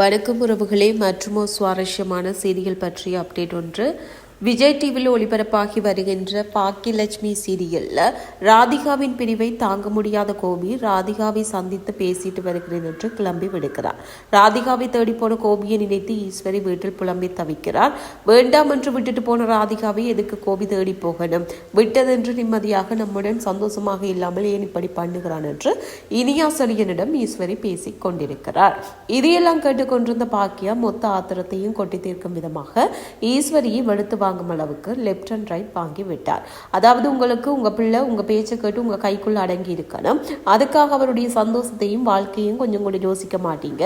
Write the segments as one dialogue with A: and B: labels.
A: வணக்கம் உறவுகளே மற்றும் சுவாரஸ்யமான செய்திகள் பற்றிய அப்டேட் ஒன்று. விஜய் டிவியில் ஒளிபரப்பாகி வருகின்ற பாக்கியலட்சுமி சீரியல்ல ராதிகாவின் பிரிவை தாங்க முடியாத கோபி ராதிகாவை சந்தித்து பேசிட்டு வருகிறேன் என்று கிளம்பி விடுக்கிறார் ராதிகாவை தேடி போன கோபியை நினைத்து ஈஸ்வரி வீட்டில் புலம்பி தவிக்கிறார். வேண்டாம் என்று விட்டுட்டு போன ராதிகாவை எதுக்கு கோபி தேடி போகணும்? விட்டதென்று நிம்மதியாக நம்முடன் சந்தோஷமாக இல்லாமல் ஏன் இப்படி பண்ணுகிறான் என்று இனியாசரியனிடம் ஈஸ்வரி பேசிக் கொண்டிருக்கிறார். இதையெல்லாம் கேட்டுக்கொண்டிருந்த பாக்கியா மொத்த ஆத்திரத்தையும் கொட்டி தீர்க்கும் விதமாக ஈஸ்வரியை வெளுத்து வாங்கும் அளவுக்கு லெஃப்ட் அண்ட் ரைட் வாங்கி விட்டார். அதாவது உங்களுக்கு உங்கள் பிள்ளை உங்க பேச்சை கேட்டு உங்க கைக்குள்ள அடங்கி இருக்கணும். அதுக்காக அவருடைய சந்தோஷத்தையும் வாழ்க்கையும் கொஞ்சம் கூட யோசிக்க மாட்டீங்க.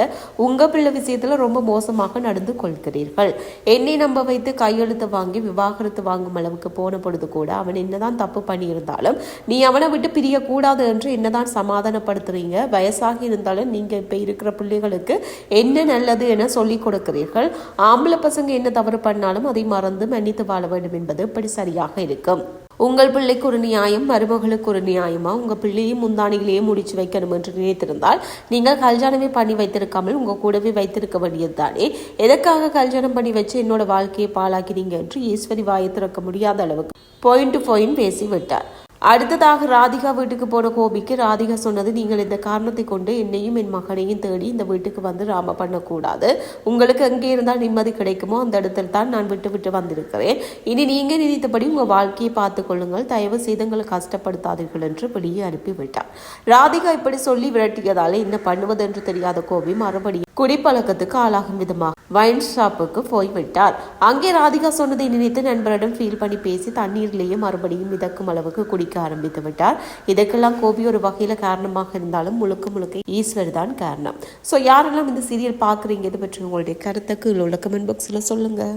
A: உங்க பிள்ளை விஷயத்துல ரொம்ப மோசமாக நடந்து கொள்கிறீர்கள். என்னை நம்ப வைத்து கையெழுத்து வாங்கி விவாகரத்து வாங்கும் அளவுக்கு போன பொழுது கூட அவன் என்னதான் தப்பு பண்ணியிருந்தாலும் நீ அவனை விட்டு பிரியக்கூடாது என்று என்னதான் சமாதானப்படுத்துறீங்க? வயசாகி இருந்தாலும் நீங்கள் இப்போ இருக்கிற பிள்ளைகளுக்கு என்ன நல்லது என சொல்லிக் கொடுக்கிறீர்கள்? ஆம்பளை பசங்க என்ன தவறு பண்ணாலும் அதை மறந்து வைத்து வாழ வேண்டும் என்பது இப்படி சரியாக இருக்கும். உங்கள் பிள்ளைக்கு ஒரு நியாயம் மருமகளுக்கு ஒரு நியாயமா? உங்க பிள்ளையும் முந்தானிலேயே முடிச்சு வைக்கணும் என்று நினைத்திருந்தால் நீங்கள் கல்யாணமே பண்ணி வைத்திருக்காமல் உங்க கூடவே வைத்திருக்க வேண்டியது தானே எதற்காக கல்யாணம் பண்ணி வச்சு என்னோட வாழ்க்கையை பாழாக்கிறீங்க என்று ஈஸ்வரி வாயை திறக்க முடியாத அளவுக்கு பாயிண்ட் டு பாயிண்ட் பேசி விட்டார் அடுத்ததாக ராதிகா வீட்டுக்கு போன கோபிக்கு ராதிகா சொன்னது நீங்கள் இந்த காரணத்தை கொண்டு என்னையும் என் மகனையும் தேடி இந்த வீட்டுக்கு வந்து ராம பண்ணக்கூடாது. உங்களுக்கு எங்கே இருந்தால் நிம்மதி கிடைக்குமோ அந்த இடத்துல தான் நான் விட்டு விட்டு வந்திருக்கிறேன். இனி நீங்கள் நினைத்தபடி உங்கள் வாழ்க்கையை பார்த்து கொள்ளுங்கள். தயவு செய்து எங்களை கஷ்டப்படுத்தாதீர்கள் என்று வெளியே அனுப்பிவிட்டார். ராதிகா இப்படி சொல்லி விரட்டியதால் என்ன பண்ணுவது? என்று தெரியாத கோபி மறுபடியும் குடிப்பழக்கத்துக்கு ஆளாகும் விதமாக வைன் ஷாப்புக்கு போய்விட்டார் அங்கே ராதிகா சொன்னதை நினைத்து நண்பரிடம் ஃபீல் பண்ணி பேசி தண்ணீரிலேயே மறுபடியும் மிதக்கும் அளவுக்கு குடிக்க ஆரம்பித்து விட்டார். இதற்கெல்லாம் கோபி ஒரு வகையில காரணமாக இருந்தாலும் முழுக்க முழுக்க ஈஸ்வர் தான் காரணம். ஸோ யாரெல்லாம் இந்த சீரியல் பார்க்குறீங்க இது பற்றி உங்களுடைய கருத்துக்கு உள்ள கமெண்ட் பாக்ஸில் சொல்லுங்கள்